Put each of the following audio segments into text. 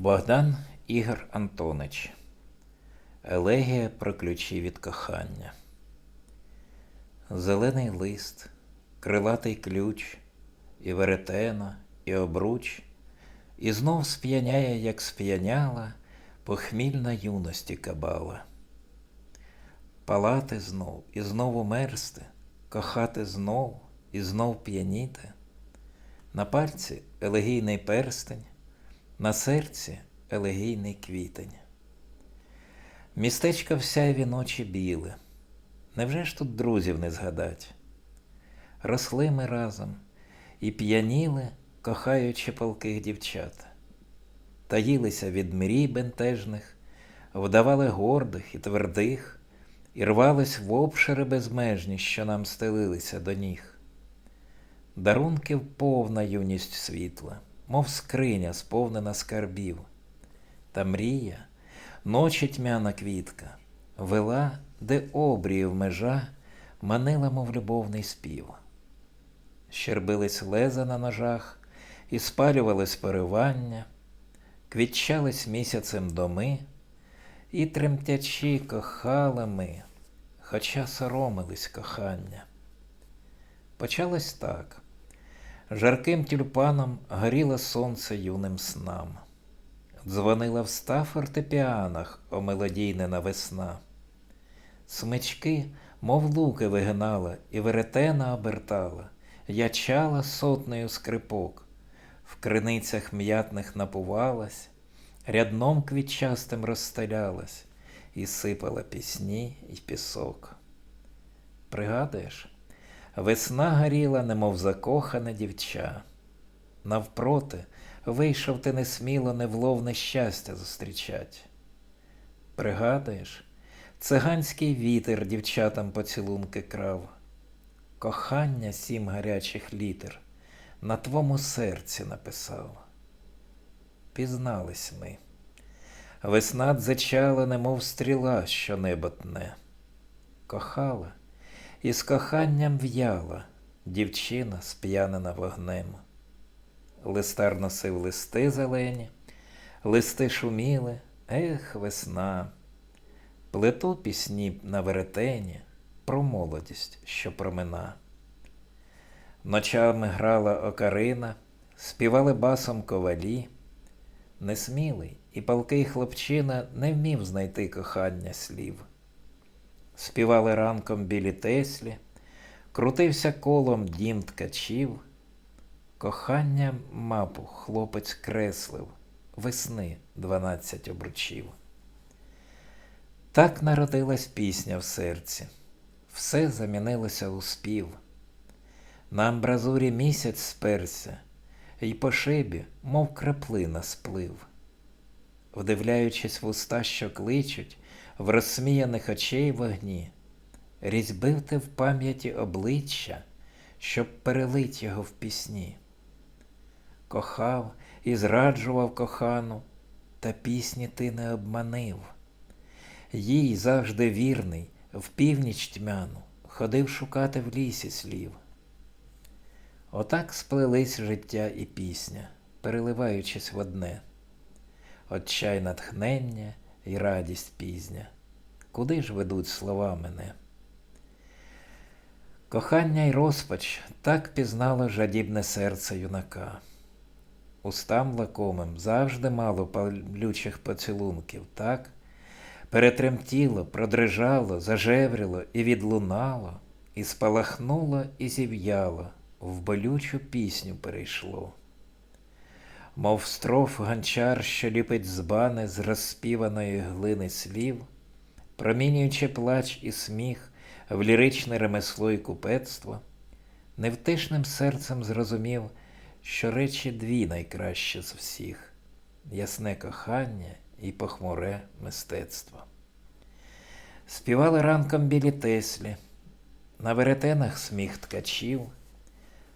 Богдан Ігор Антонич. Елегія про ключі від кохання. Зелений лист, крилатий ключ, і веретена, і обруч, і знов сп'яняє, як сп'яняла похмільна юності кабала. Палати знов і знову мерзти, кохати знов і знов п'яніти. На пальці елегійний перстень, на серці елегійний квітень. Містечко всяєві ночі біле. Невже ж тут друзів не згадать? Росли ми разом і п'яніли, кохаючи палких дівчат, таїлися від мрій бентежних, вдавали гордих і твердих, і рвались в обшири безмежні, що нам стелилися до ніг. Дарунків повна юність світла, мов скриня, сповнена скарбів, та мрія, ночі тьмяна квітка, вела, де обріїв межа, манила, мов любовний спів. Щербились леза на ножах, і спалювались поривання, квітчались місяцем доми, і тремтячи кохали ми, хоча соромились кохання. Почалось так. Жарким тюльпаном горіло сонце юним снам. Дзвонила в ста фортепіанах омелодійнена весна. Смички, мов луки вигинала, і веретена обертала, ячала сотнею скрипок, в криницях м'ятних напувалась, рядном квітчастим розстелялась, і сипала пісні й пісок. Пригадуєш? Весна горіла, немов закохане дівча. Навпроти, вийшов ти несміло невловне щастя зустрічать. Пригадуєш, циганський вітер дівчатам поцілунки крав, кохання сім гарячих літер на твому серці написав. Пізнались ми. Весна дзичала, немов стріла, що небо тне. Кохала і з коханням в'яла дівчина сп'янена вогнем. Листар носив листи зелені, листи шуміли, ех, весна, плету пісні на веретені про молодість, що промина. Ночами грала окарина, співали басом ковалі, несмілий і палкий хлопчина не вмів знайти кохання слів співали ранком білі теслі, крутився колом дім ткачів, кохання мапу хлопець креслив, весни дванадцять обручів. Так народилась пісня в серці, все замінилося у спів. На амбразурі місяць сперся, й по шибі, мов краплина, сплив. Вдивляючись в уста, що кличуть, в розсміяних очей вогні, різьбив ти в пам'яті обличчя, щоб перелить його в пісні. Кохав і зраджував кохану, та пісні ти не обманив. Їй завжди вірний, в північ тьмяну, ходив шукати в лісі слів. Отак сплелись життя і пісня, переливаючись в одне. Отчай натхнення і радість пізня. Куди ж ведуть слова мене? Кохання й розпач так пізнало жадібне серце юнака. Устам лакомим завжди мало палючих поцілунків, так? Перетремтіло, продрижало, зажевріло і відлунало, і спалахнуло, і зів'яло, в болючу пісню перейшло мов строф гончар, що ліпить збани з розспіваної глини слів, промінюючи плач і сміх в ліричне ремесло і купецтво, невтишним серцем зрозумів, що речі дві найкраще з всіх ясне кохання і похмуре мистецтво. Співали ранком білі теслі, на веретенах сміх ткачів,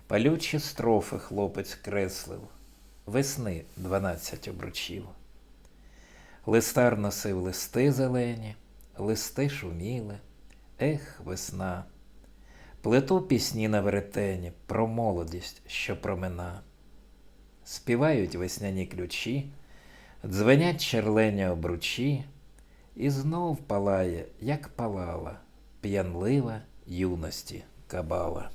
палючі строфи хлопець креслив весни дванадцять обручів. Листар носив листи зелені, листи шуміли, ех, весна, плету пісні на веретені про молодість, що промина. Співають весняні ключі, Дзвенять черлені обручі, і знов палає, як палала, п'янлива юності кабала.